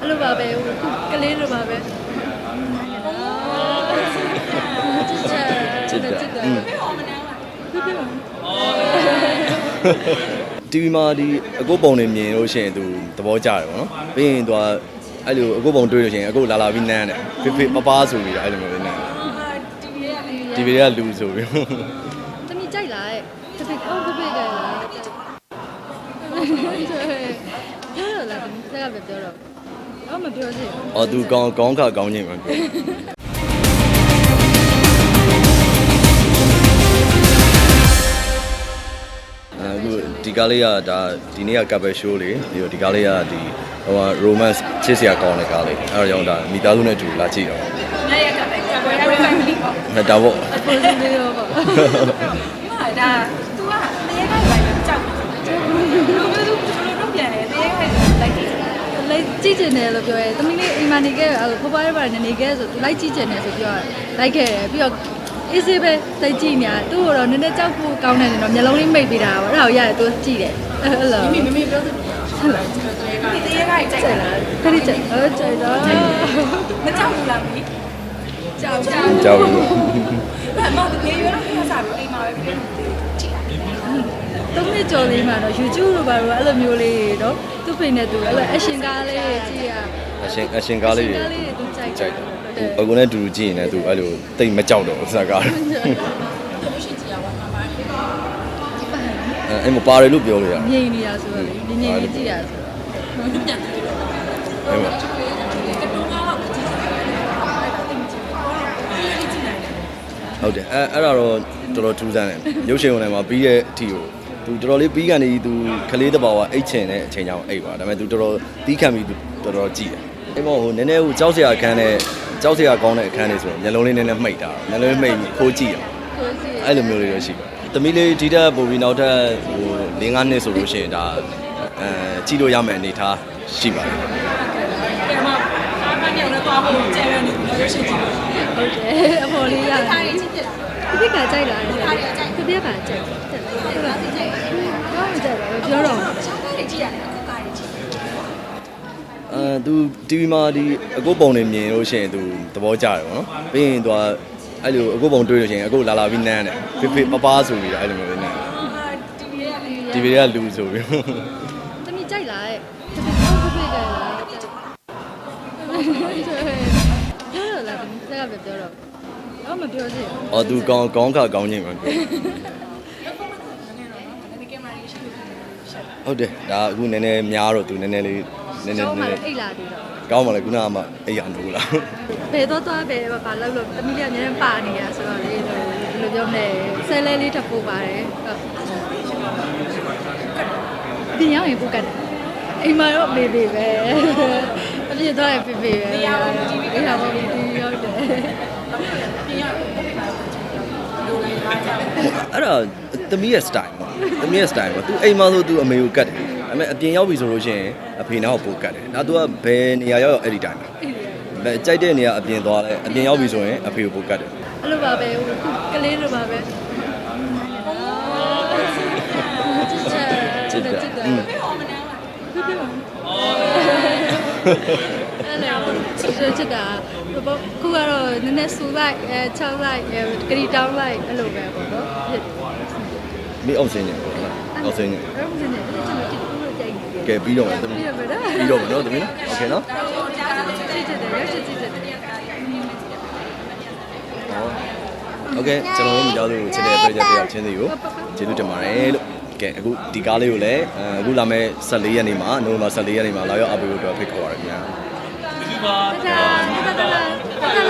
အဲ့လိုပါပဲဟိုကလေးလိုပါပဲချစ်ချစ်ချစ်တယ်တီဗီမှာဒီအကုတ်ပုံတွေမြင်လို့ရှိရင်သူသဘောကျတယ်ပေါ့နော်ပြီးရင်သူကအဲ့လိုအကုတ်ပုံတွေးလို့ရှိရင်အကုတ်လာလာပြီးနန်းတယ်ဖေဖေပပဆိုပြီးတော့အဲ့လိုမျိုးလေးနန်းတီဗီတွေကလူဆိုပြီးတမီကြိုက်လားတပိအော်တပိကြိုက်လားပြောရလားစကားပဲပြောတော့ အော်မပြောချင်အော်သူကောင်းကောင်းခါကောင်းချင်းပဲပြောအခုဒီကားလေးကဒါဒီနေ့ကကပ်ပဲရှိုးလေးပြီးတော့ဒီကားလေးကဒီဟို romance ချစ်စရာကောင်းတဲ့ကားလေးအဲ့တော့ကြောင့်ဒါမိသားစုနဲ့အတူလာကြည့်တော့ညရက်ကပဲကပွဲရဖိုင်လီပေါ့ဟဲ့ဒါပေါ့ အပေါ်စလေးရောပေါ့ဟာဒါ तू က က်ကြည့်ကျင်တယ်လို့ပြောရဲတမီးလေးအိမ်မှာနေခဲ့အဲ့ဖွားဖွားရပါနေနေခဲ့ဆိုသူလိုက်ကြည့်ကျင်တယ်ဆိုပြောလိုက်ခဲ့တယ်ပြီးတော့အေးစေးပဲတိုက်ကြည့်နေတာသူ့ကိုတော့နည်းနည်းကြောက်ဖို့ကောင်းတယ်နော်မျက်လုံးလေးမိတ်ပေးတာပေါ့အဲ့ဒါကိုရတယ်သူကြည့်တယ်အဲ့လိုမိမိမိပြောတယ်ဟုတ်လားဒီတရေကကြိုက်ကြိုက်တာလားခရီးကြိုက်အော်ကြိုက်တော့မကြောက်ဘူးလားမိ ကြောက်ကြောက်ကြောက်ဘူးဘာမှမနေရတော့ခါစားပြီးအိမ်မှာပဲပြင်ကြည့်သုံးနှစ်ကျော်လေးမှာတော့ YouTube လိုပါတော့အဲ့လိုမျိုးလေးတွေတော့သူ့ဖိနေသူအဲ့လို action ကားလေးတွေကြည့်ရအရှင်အရှင်ကားလေးတွေကားလေးတွေသူကြိုက်ကြိုက်တယ်သူအကူနဲ့တူတူကြည့်ရင်လည်းသူအဲ့လိုတိတ်မကြောက်တော့ဘူးစကားအဲ့အဲ့မပါတယ်လို့ပြောလို့ရတယ်မြင်နေတာဆိုတော့လေမြင်မြင်ကြီးကြည့်ရဆိုတော့အဲ့မ ဟုတ်တယ်အဲ့အဲ့ဒါတော့တော်တော်ထူးဆန်းတယ်ရုပ်ရှင်ဝင်တိုင်းမှာပြီးတဲ့အထီကိုသူတော်တော်လေးပြီးကန်နေသူခလေးတဘာဝအိတ်ချင်တဲ့အချိန်ကြောင်အိတ်ပါဒါပေမဲ့သူတော်တော်တီးခံပြီးသူတော်တော်ကြည့်တယ်အဲ့မောဟိုနည်းနည်းဟိုကြောက်စရာအခန်းနဲ့ကြောက်စရာကောင်းတဲ့အခန်းတွေဆိုရင်မျက်လုံးလေးနည်းနည်းမှိတ်တာမျက်လုံးလေးမှိတ်ပြီးခိုးကြည့်အောင်ကိုကြည့်အဲ့လိုမျိုးလေးတော့ရှိပါတယ်။သမီးလေးဒီတက်ပို့ပြီးနောက်ထပ်ဟို၄၅နှစ်ဆိုလို့ရှိရင်ဒါအဲကြည့်လို့ရမယ်အနေထားရှိပါတယ်တယ်မှာ အားမမြောင်နဲ့သွားဖို့ကျဲရနေတယ်ရွှေရှိကြည့်ဟုတ်တယ်အပေါ်လေးရတယ်ခါရီကြည့်တယ်သူပြကကြိုက်လားသူပြကကြိုက်တယ်ဟုတ်လားကြိုက်တော့မကြိုက်ပါဘူးပြောတော့ချောင်းလေးကြည့်ရတယ်အခုခါရီကြည့်။အဲသူ TV မှာဒီအကုတ်ပုံတွေမြင်လို့ရှိရင်သူသဘောကျတယ်ပေါ့နော်။ပြီးရင်သူကအဲ့လိုအကုတ်ပုံတွေးလို့ရှိရင်အကုတ်လာလာပြီးနန်းတယ်။ဖေဖေပပဆိုပြီးတော့အဲ့လိုမျိုးလေးနန်းတယ်ဟာတီဗီရဲ့။ TV တွေကလူဆိုပြီး ပြောရလားစကားပဲပြောတော့အော်မပြောချင်။အော်သူကောင်းကောင်းခါကောင်းချင်းပဲပြောဒီကင်မရာရှိတယ်။ဟုတ်တယ်ဒါအခုနည်းနည်းများတော့သူနည်းနည်းလေးနည်းနည်းကျောင်းနမှာည်းနလည်းည်းအိတ်လာသေးတော့ကောင်းပါလေခုနကမှအိယာနိုးလားဘယ်တော့သွားပဲဘာလို့လို့တမီလေးအများကြီးပါနေရဆိုတော့လေဒီလိုပြောနေဆဲလဲလေးထပ်ပို့ပါတယ်ပြင်ရောက်ရင်ပို့ကတ်အိမ်မှာတော့ဘေဘေပဲအ ပြည့်သွားရင်ဘေဘေပဲနေရာပေါ်ဒီဗီဒီယိုပေါ်ဒီရောက်တယ်ပြင်ရလိုလိုက်ပါကြတယ်အဲ့ဒါသမီးရဲ့ style ပေါ့သမီးရဲ့ style ပေါ့သူအိမ်မှာဆိုသူအမေကိုကတ်တယ်ဒါပေမဲ့အပြင်ရောက်ပြီဆိုလို့ရှိရင်အဖေနောက်ကိုပို့ကတ်တယ်ဒါသူကဘယ်နေရာရောက်ရောက်အဲ့ဒီတိုင်းပဲဘယ်ကြိုက်တဲ့နေရာအပြင်သွားလဲအပြင်ရောက်ပြီဆိုရင်အဖေကိုပို့ကတ်တယ်အဲ့လိုပါပဲဟိုကလေးလိုပါပဲချစ်ချစ်ချစ်တယ်อืมဘယ်ဟောမနေလား အဲ့လိုချစ်ချစ်တာခုကတော့နည်းနည်းဆူလိုက်အဲ6လိုက်အဲဂရီတောင်းလိုက်အဲ့လိုပဲပေါ့နော်ဖြစ် မိအောင်စင်းနေပေါ့နော်အောင်စင်းနေ အဲ့လိုမျိုးနဲ့ကျွန်တော်ကြည့်လို့ကြိုက်နေတယ် ကဲပြီးတော့မယ်သမီး ပြီးတော့ဗလား ပြီးတော့မယ်နော်သမီးနော်โอเคနော် ချစ်ချစ်တယ်ရချစ်ချစ်တယ် ဟောโอเคကျွန်တော်တို့မိသားစုကိုချစ်တဲ့တွေ့ကြတဲ့ယောက်ချင်းစီကိုကျေးဇူးတင်ပါတယ်လို့ ကဲအခုဒီကားလေးကိုလည်းအခုလာမယ့်14ရက်နေ့မှာနိုဝင်ဘာ14ရက်နေ့မှာလာရောက်အပေးဖို့အတွက်ဖိတ်ခေါ်ပါရခင်ဗျာတာတာတာတာတာတာတာ